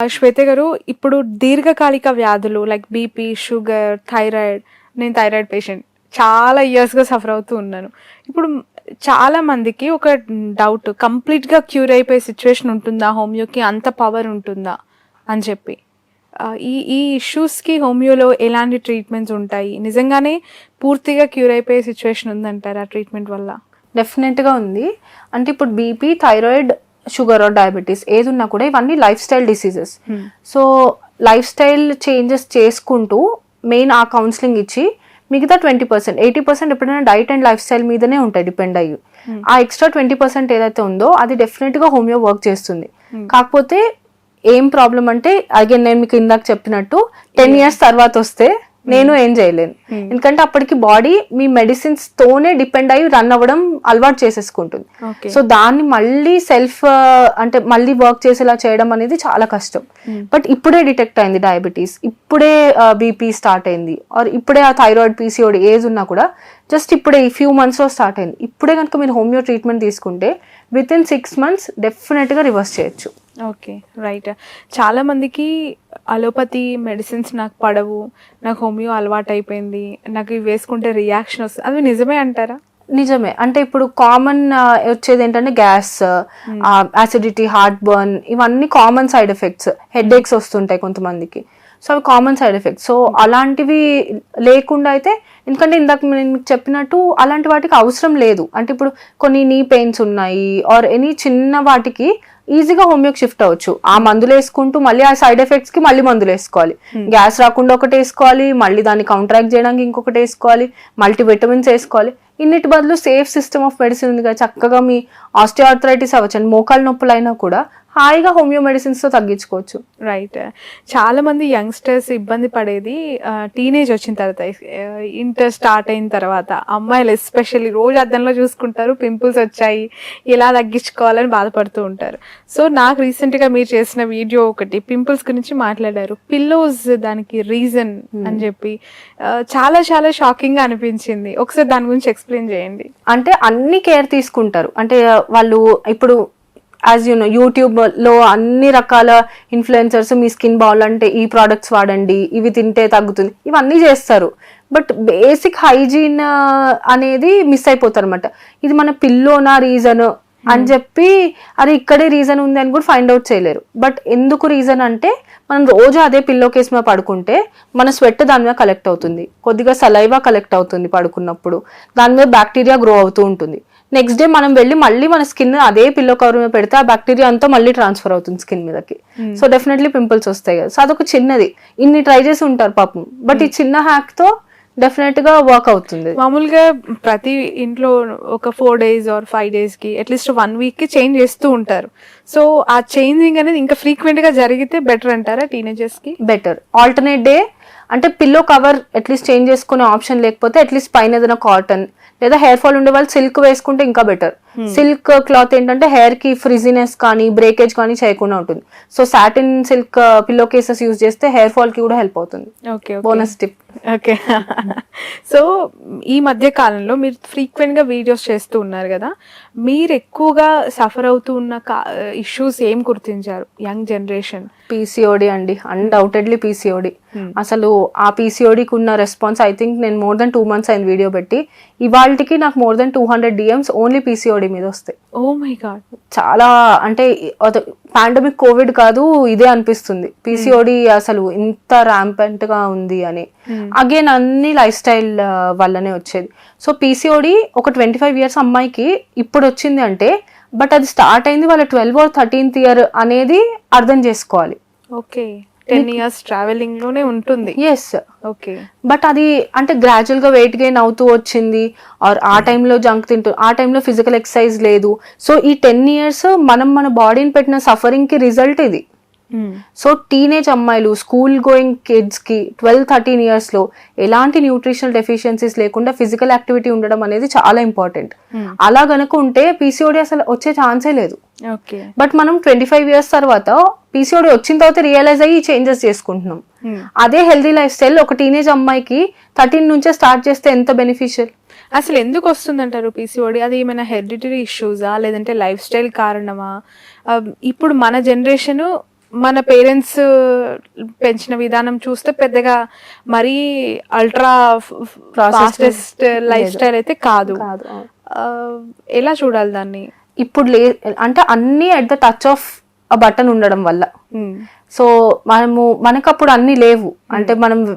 శ్వేత గారు ఇప్పుడు దీర్ఘకాలిక వ్యాధులు లైక్ బీపీ షుగర్ థైరాయిడ్ నేను థైరాయిడ్ పేషెంట్ చాలా ఇయర్స్గా సఫర్ అవుతూ ఉన్నాను. ఇప్పుడు చాలా మందికి ఒక డౌట్ కంప్లీట్గా క్యూర్ అయిపోయే సిచ్యువేషన్ ఉంటుందా? హోమియోకి అంత పవర్ ఉంటుందా? అని చెప్పి. ఈ ఈ ఇష్యూస్కి హోమియోలో ఎలాంటి ట్రీట్మెంట్స్ ఉంటాయి? నిజంగానే పూర్తిగా క్యూర్ అయిపోయే సిచ్యువేషన్ ఉందంటారా ట్రీట్మెంట్ వల్ల? డెఫినెట్గా ఉంది. అంటే ఇప్పుడు BP thyroid sugar or diabetes ఏది ఉన్నా కూడా ఇవన్నీ lifestyle diseases so lifestyle changes చేసుకుంటూ మెయిన్ ఆ కౌన్సిలింగ్ ఇచ్చి మిగతా ట్వంటీ పర్సెంట్ ఎయిటీ పర్సెంట్ ఎప్పుడైనా డైట్ అండ్ లైఫ్ స్టైల్ మీదనే ఉంటాయి డిపెండ్ అయ్యి. ఆ ఎక్స్ట్రా ట్వంటీ పర్సెంట్ ఏదైతే ఉందో అది డెఫినెట్గా హోమియో వర్క్ చేస్తుంది. కాకపోతే ఏం ప్రాబ్లం అంటే అగైన్ నేను మీకు ఇందాక చెప్పినట్టు టెన్ ఇయర్స్ తర్వాత వస్తే నేను ఏం చేయలేను. ఎందుకంటే అప్పటికి బాడీ మీ మెడిసిన్స్ తోనే డిపెండ్ అయ్యి రన్ అవ్వడం అలవాటు చేసేసుకుంటుంది. సో దాన్ని మళ్ళీ సెల్ఫ్ అంటే మళ్ళీ వర్క్ చేసేలా చేయడం అనేది చాలా కష్టం. బట్ ఇప్పుడే డిటెక్ట్ అయింది డయాబెటీస్ ఇప్పుడే బీపీ స్టార్ట్ అయింది. ఆర్ ఇప్పుడే ఆ థైరాయిడ్ పీసీఓడి ఏజ్ ఉన్నా కూడా జస్ట్ ఇప్పుడే ఈ ఫ్యూ మంత్స్లో స్టార్ట్ అయింది. ఇప్పుడే కనుక మీరు హోమియో ట్రీట్మెంట్ తీసుకుంటే విత్ ఇన్ సిక్స్ మంత్స్ డెఫినెట్గా రివర్స్ చేయొచ్చు. ఓకే రైట్ చాలా మందికి అలోపతి మెడిసిన్స్ నాకు పడవు నాకు హోమియో అలవాటు అయిపోయింది నాకు ఇవి వేసుకుంటే రియాక్షన్ వస్తుంది. అవి నిజమే అంటారా? నిజమే. అంటే ఇప్పుడు కామన్ వచ్చేది ఏంటంటే గ్యాస్ యాసిడిటీ హార్ట్ బర్న్ ఇవన్నీ common side effects headaches వస్తుంటాయి కొంతమందికి. సో అవి కామన్ సైడ్ ఎఫెక్ట్స్ సో అలాంటివి లేకుండా అయితే ఎందుకంటే ఇందాక నేను చెప్పినట్టు అలాంటి వాటికి అవసరం లేదు. అంటే ఇప్పుడు కొన్ని నీ పెయిన్స్ ఉన్నాయి ఆర్ ఎనీ చిన్న వాటికి ఈజీగా హోమియోకి షిఫ్ట్ అవ్వచ్చు. ఆ మందులు వేసుకుంటూ మళ్ళీ ఆ సైడ్ ఎఫెక్ట్స్కి మళ్ళీ మందులు వేసుకోవాలి. గ్యాస్ రాకుండా ఒకటి వేసుకోవాలి మళ్ళీ దాన్ని కౌంటరాక్ట్ చేయడానికి ఇంకొకటి వేసుకోవాలి మల్టీ విటమిన్స్ వేసుకోవాలి. ఇన్నిటి బదులు సేఫ్ సిస్టమ్ ఆఫ్ మెడిసిన్ ఉంది కదా చక్కగా మీ ఆస్టియోఆర్థరైటిస్ అవ్వచ్చు. మోకాలు నొప్పులు అయినా కూడా హాయిగా హోమియో మెడిసిన్స్తో తగ్గించుకోవచ్చు. రైట్ చాలా మంది యంగ్స్టర్స్ ఇబ్బంది పడేది టీనేజ్ వచ్చిన తర్వాత ఇంటర్ స్టార్ట్ అయిన తర్వాత. అమ్మాయిలు ఎస్పెషల్లీ రోజు అద్దంలో చూసుకుంటారు పింపుల్స్ వచ్చాయి ఎలా తగ్గించుకోవాలని బాధపడుతూ ఉంటారు. సో నాకు రీసెంట్గా మీరు చేసిన వీడియో ఒకటి పింపుల్స్ గురించి మాట్లాడారు. పిల్లోస్ దానికి రీజన్ అని చెప్పి చాలా చాలా షాకింగ్గా అనిపించింది. ఒకసారి దాని గురించి ఎక్స్ప్లెయిన్ చేయండి. అంటే అన్ని కేర్ తీసుకుంటారు. అంటే వాళ్ళు ఇప్పుడు యాజ్ యూ నో యూట్యూబ్లో అన్ని రకాల ఇన్ఫ్లుయెన్సర్స్ మీ స్కిన్ బాగాలంటే ఈ ప్రోడక్ట్స్ వాడండి ఇవి తింటే తగ్గుతుంది ఇవన్నీ చేస్తారు. బట్ బేసిక్ హైజీన్ అనేది మిస్ అయిపోతారు అనమాట ఇది మన పిల్లోనా రీజన్ అని చెప్పి అది ఇక్కడే రీజన్ ఉంది అని కూడా ఫైండ్ అవుట్ చేయలేరు. బట్ ఎందుకు రీజన్ అంటే మనం రోజు అదే పిల్లో కేసు మీద పడుకుంటే మన స్వెట్ దాని మీద కలెక్ట్ అవుతుంది. కొద్దిగా సలైవా కలెక్ట్ అవుతుంది పడుకున్నప్పుడు. దాని మీద బ్యాక్టీరియా గ్రో అవుతూ ఉంటుంది. నెక్స్ట్ డే మనం వెళ్ళి మళ్ళీ మన స్కిన్ అదే పిల్లో కవర్ మీద పెడితే ఆ బ్యాక్టీరియా అంతా మళ్ళీ ట్రాన్స్ఫర్ అవుతుంది స్కిన్ మీదకి. సో డెఫినెట్లీ పింపుల్స్ వస్తాయి కదా. సో అదొక చిన్నది. ఇన్ని ట్రై చేసి ఉంటారు పాపం. బట్ ఈ చిన్న హ్యాక్తో డెఫినెట్గా వర్క్ అవుతుంది. మామూలుగా ప్రతి ఇంట్లో ఒక ఫోర్ డేస్ ఆర్ ఫైవ్ డేస్కి అట్లీస్ట్ వన్ వీక్కి చేంజ్ చేస్తూ ఉంటారు. సో ఆ చేంజింగ్ అనేది ఇంకా ఫ్రీక్వెంట్గా జరిగితే బెటర్ అంటారా టీనేజర్స్కి బెటర్ ఆల్టర్నేట్ డే అంటే pillow cover at least change చేసుకునే ఆప్షన్ లేకపోతే అట్లీస్ట్ పైన ఏదైనా కాటన్ లేదా హెయిర్ ఫాల్ ఉండే వాళ్ళు సిల్క్ వేసుకుంటే ఇంకా బెటర్ సిల్క్ క్లాత్ ఏంటంటే హెయిర్కి ఫ్రిజినెస్ కానీ బ్రేకేజ్ కానీ చేయకుండా ఉంటుంది. So satin silk pillow cases use చేస్తే హెయిర్ ఫాల్కి కూడా హెల్ప్ అవుతుంది. Okay bonus tip okay so ఈ మధ్య కాలంలో మీరు ఫ్రీక్వెంట్గా వీడియోస్ చేస్తూ ఉన్నారు కదా మీరు ఎక్కువగా సఫర్ అవుతూ ఉన్న ఇష్యూస్ ఏం గుర్తించారు? యంగ్ జనరేషన్ పీసీఓడి అండి అన్డౌటెడ్లీ పీసీఓడి అసలు ఆ పీసీఓడికి ఉన్న రెస్పాన్స్ ఐ థింక్ నేను మోర్ దెన్ టూ మంత్స్ అయిన వీడియో పెట్టి. ఇవాళకి నాకు more than two hundred DMs only PCOD మీద వస్తాయి. ఓ మై గాడ్ చాలా అంటే పాండమిక్ కోవిడ్ కాదు ఇదే అనిపిస్తుంది. పీసీఓడి అసలు ఇంత ర్యాంపెంట్గా ఉంది అని. అగైన్ అన్ని లైఫ్ స్టైల్ వల్లనే వచ్చేది. సో పీసీఓడి ఒక ట్వంటీ ఫైవ్ ఇయర్స్ అమ్మాయికి ఇప్పుడు వచ్చింది అంటే బట్ అది స్టార్ట్ అయింది వాళ్ళ ట్వెల్వ్ ఆర్ థర్టీన్త్ ఇయర్ అనేది అర్థం చేసుకోవాలి. ఓకే టెన్ ఇయర్స్ ట్రావెలింగ్లోనే ఉంటుంది. Yes okay. బట్ అది అంటే గ్రాడ్యువల్గా వెయిట్ గెయిన్ అవుతూ వచ్చింది ఆర్ ఆ టైంలో జంక్ తింటూ ఆ టైంలో ఫిజికల్ ఎక్సర్సైజ్ లేదు. సో ఈ టెన్ ఇయర్స్ మనం మన బాడీని పెట్టిన సఫరింగ్కి రిజల్ట్ ఇది. సో టీనేజ్ అమ్మాయిలు స్కూల్ గోయింగ్ కిడ్స్కి ట్వెల్వ్ థర్టీన్ ఇయర్స్లో ఎలాంటి న్యూట్రిషనల్ డెఫిషియన్సీస్ లేకుండా ఫిజికల్ యాక్టివిటీ ఉండడం అనేది చాలా ఇంపార్టెంట్ అలా గనుక ఉంటే పీసీఓడి అసలు వచ్చే ఛాన్సే లేదు. బట్ మనం ట్వంటీ ఫైవ్ ఇయర్స్ తర్వాత పీసీఓడి వచ్చిన తర్వాత రియలైజ్ అయ్యి చేంజెస్ చేసుకుంటున్నాం. అదే హెల్దీ లైఫ్ స్టైల్ ఒక టీనేజ్ అమ్మాయికి థర్టీన్ నుంచే స్టార్ట్ చేస్తే ఎంత బెనిఫిషియల్ అసలు ఎందుకు వస్తుందంటారు పీసీఓడి అది ఏమైనా హెరిడిటరీ ఇష్యూసా లేదంటే లైఫ్ స్టైల్ కారణమా ఇప్పుడు మన జనరేషన్ మన పేరెంట్స్ పెంచిన విధానం చూస్తే పెద్దగా మరీ అల్ట్రా ఫాస్టెస్ట్ లైఫ్ స్టైల్ అయితే కాదు. ఎలా చూడాలి దాన్ని? ఇప్పుడు లే అంటే అన్ని at the touch of a button ఉండడం వల్ల. సో మనము మనకు అప్పుడు అన్ని లేవు. అంటే మనం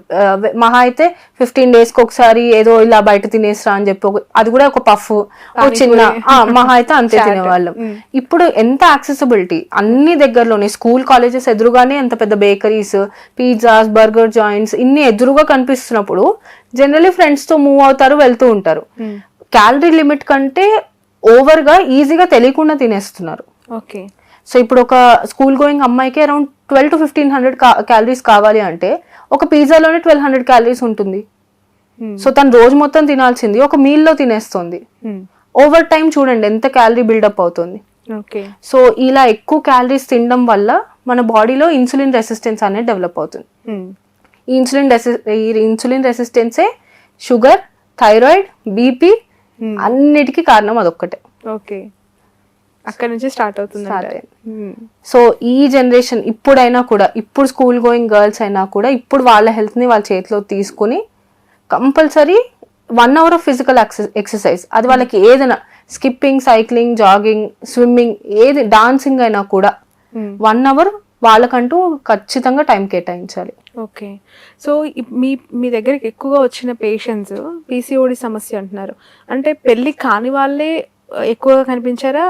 మహా అయితే ఫిఫ్టీన్ డేస్కి ఒకసారి ఏదో ఇలా బయట తినేసరా అని చెప్పి ఒక- అది కూడా ఒక పఫ్ ఓ చిన్న మహా అయితే అంతే తినేవాళ్ళం. ఇప్పుడు ఎంత యాక్సెసిబిలిటీ? అన్ని దగ్గరలోనే స్కూల్ కాలేజెస్ ఎదురుగానే ఎంత పెద్ద బేకరీస్ పిజ్జాస్ బర్గర్ జాయింట్స్ ఇన్ని ఎదురుగా కనిపిస్తున్నప్పుడు జనరలీ ఫ్రెండ్స్తో మూవ్ అవుతారు వెళ్తూ ఉంటారు. క్యాలరీ లిమిట్ కంటే ఓవర్గా ఈజీగా తెలియకుండా తినేస్తున్నారు. ఓకే. సో ఇప్పుడు ఒక స్కూల్ గోయింగ్ అమ్మాయికి around twelve to fifteen hundred calories కావాలి అంటే ఒక పిజ్జాలోనే ట్వెల్వ్ హండ్రెడ్ క్యాలరీస్ ఉంటుంది. సో తను రోజు మొత్తం తినాల్సింది ఒక meal లో తినేస్తుంది ఓవర్ టైం చూడండి ఎంత క్యాలరీ బిల్డప్ అవుతుంది. ఓకే. సో ఇలా ఎక్కువ క్యాలరీస్ తినడం వల్ల మన బాడీలో ఇన్సులిన్ రెసిస్టెన్స్ అనేది డెవలప్ అవుతుంది. ఈ ఇన్సులిన్ రెసి ఈ ఇన్సులిన్ రెసిస్టెన్సే షుగర్ థైరాయిడ్ బీపీ. అన్నిటికీ కారణం అదొక్కటే. ఓకే. అక్కడ నుంచి స్టార్ట్ అవుతుంది. ఉమ్, సో ఈ జనరేషన్ ఇప్పుడైనా కూడా ఇప్పుడు స్కూల్ గోయింగ్ గర్ల్స్ అయినా కూడా ఇప్పుడు వాళ్ళ health ని వాళ్ళ చేతిలో తీసుకుని compulsory one hour of physical exercise అది వాళ్ళకి ఏదైనా స్కిప్పింగ్ సైక్లింగ్ జాగింగ్ స్విమ్మింగ్ ఏది డాన్సింగ్ అయినా కూడా. వన్ అవర్ వాళ్ళకంటూ ఖచ్చితంగా టైం కేటాయించాలి. ఓకే సో మీ మీ దగ్గరికి ఎక్కువగా వచ్చిన పేషెంట్స్ పీసీఓడి సమస్య అంటున్నారు. అంటే పెళ్ళి కాని వాళ్ళే ఎక్కువగా కనిపించారా?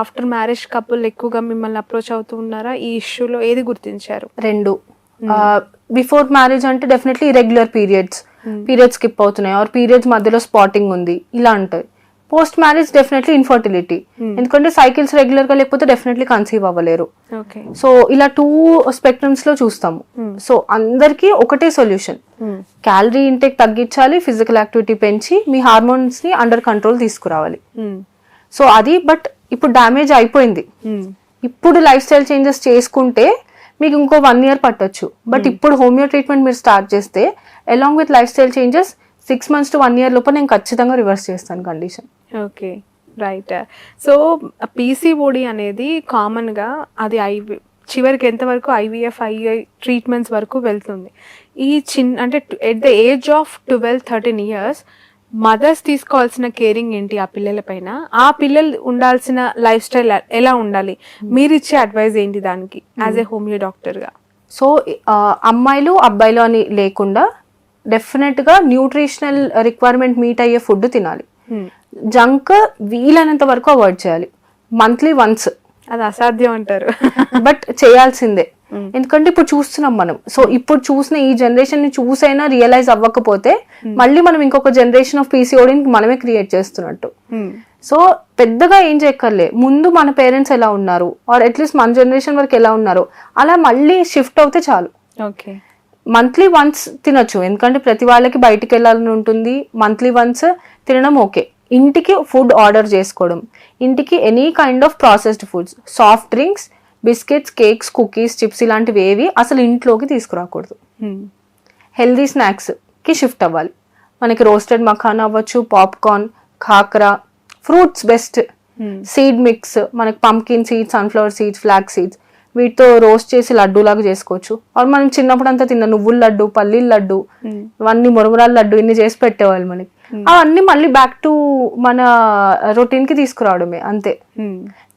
ఆఫ్టర్ మ్యారేజ్ కపుల్ ఎక్కువగా మిమ్మల్ని అప్రోచ్ అవుతూ ఉన్నారా? ఈ ఇష్యూలో ఏది గుర్తించారు? రెండు. బిఫోర్ మ్యారేజ్ అంటే definitely irregular periods periods skip అవుతున్నాయి. ఆర్ పీరియడ్స్ మధ్యలో స్పాటింగ్ ఉంది. ఇలా ఉంటాయి పోస్ట్ మ్యారేజ్ డెఫినెట్లీ ఇన్ఫర్టిలిటీ ఎందుకంటే సైకిల్స్ రెగ్యులర్గా లేకపోతే డెఫినెట్లీ కన్సీవ్ అవ్వలేరు. ఓకే సో ఇలా టూ స్పెక్ట్రమ్స్లో చూస్తాము. సో అందరికీ ఒకటే సొల్యూషన్ క్యాలరీ ఇంటేక్ తగ్గించాలి ఫిజికల్ యాక్టివిటీ పెంచి మీ హార్మోన్స్ని అండర్ కంట్రోల్ తీసుకురావాలి. సో అది బట్ ఇప్పుడు డ్యామేజ్ అయిపోయింది. ఇప్పుడు లైఫ్ స్టైల్ చేంజెస్ చేసుకుంటే మీకు ఇంకో వన్ ఇయర్ పట్టొచ్చు. బట్ ఇప్పుడు హోమియో ట్రీట్మెంట్ మీరు స్టార్ట్ చేస్తే along with lifestyle changes six months to one year లోపల నేను ఖచ్చితంగా రివర్స్ చేస్తాను condition okay right so PCOD అనేది కామన్గా అది ఐవి చివరికి ఎంతవరకు ఐవీఎఫ్ ఐఐ ట్రీట్మెంట్స్ వరకు వెళ్తుంది. ఈ చిన్న అంటే at the age of twelve thirteen years mothers తీసుకోవాల్సిన కేరింగ్ ఏంటి ఆ పిల్లల పైన? ఆ పిల్లలు ఉండాల్సిన లైఫ్ స్టైల్ ఎలా ఉండాలి? మీరు ఇచ్చే అడ్వైజ్ ఏంటి దానికి? యాజ్ ఏ హోమియో డాక్టర్గా సో అమ్మాయిలు అబ్బాయిలు అని లేకుండా డెఫినెట్గా న్యూట్రిషనల్ రిక్వైర్మెంట్ మీట్ అయ్యే ఫుడ్ తినాలి. జంక్ వీలైనంత వరకు అవాయిడ్ చేయాలి. మంత్లీ వన్స్ అది అసాధ్యం అంటారు. బట్ చేయాల్సిందే. ఎందుకంటే ఇప్పుడు చూస్తున్నాం మనం. సో ఇప్పుడు చూసిన ఈ జనరేషన్ని చూసైనా రియలైజ్ అవ్వకపోతే మళ్ళీ మనం ఇంకొక జనరేషన్ ఆఫ్ పీసీఓడిని మనమే క్రియేట్ చేస్తున్నట్టు. సో పెద్దగా ఏం చేయక్కర్లే. ముందు మన పేరెంట్స్ ఎలా ఉన్నారు? ఆర్ అట్లీస్ట్ మన జనరేషన్ వరకు ఎలా ఉన్నారు? అలా మళ్ళీ షిఫ్ట్ అవుతే చాలు. ఓకే మంత్లీ వన్స్ తినొచ్చు. ఎందుకంటే ప్రతి వాళ్ళకి బయటికి వెళ్ళాలని ఉంటుంది. మంత్లీ వన్స్ తినడం ఓకే ఇంటికి ఫుడ్ ఆర్డర్ చేసుకోవడం. ఇంటికి any kind of processed foods soft drinks biscuits cakes cookies chips ఇలాంటివి ఏవి అసలు ఇంట్లోకి తీసుకురాకూడదు. హెల్దీ స్నాక్స్కి షిఫ్ట్ అవ్వాలి. మనకి రోస్టెడ్ మఖానా అవ్వచ్చు popcorn khakhra fruits best seed mix మనకి pumpkin seeds sunflower seeds flax seeds వీటితో రోస్ట్ చేసి లడ్డు లాగా చేసుకోవచ్చు. ఆర్ మనం చిన్నప్పుడు అంతా తిన్న నువ్వుల లడ్డు పల్లీల లడ్డు ఇవన్నీ మురమురాల లడ్డు ఇన్ని చేసి పెట్టేవాళ్ళు మనకి. అవన్నీ మళ్ళీ బ్యాక్ టు మన రొటీన్కి తీసుకురావడమే అంతే.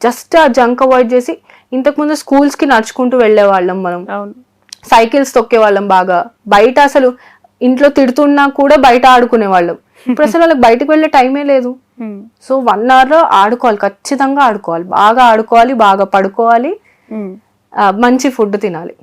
జస్ట్ ఆ జంక్ అవాయిడ్ చేసి ఇంతకు ముందు స్కూల్స్కి నడుచుకుంటూ వెళ్ళే వాళ్ళం మనం. అవును. సైకిల్స్ తొక్కే వాళ్ళం బాగా. బయట అసలు ఇంట్లో తిడుతున్నా కూడా బయట ఆడుకునే వాళ్ళం ఇప్పుడు అసలు వాళ్ళకి బయటకు వెళ్ళే టైమే లేదు. సో వన్ అవర్లో ఆడుకోవాలి ఖచ్చితంగా ఆడుకోవాలి. బాగా ఆడుకోవాలి బాగా పడుకోవాలి. మంచి ఫుడ్ తినాలి.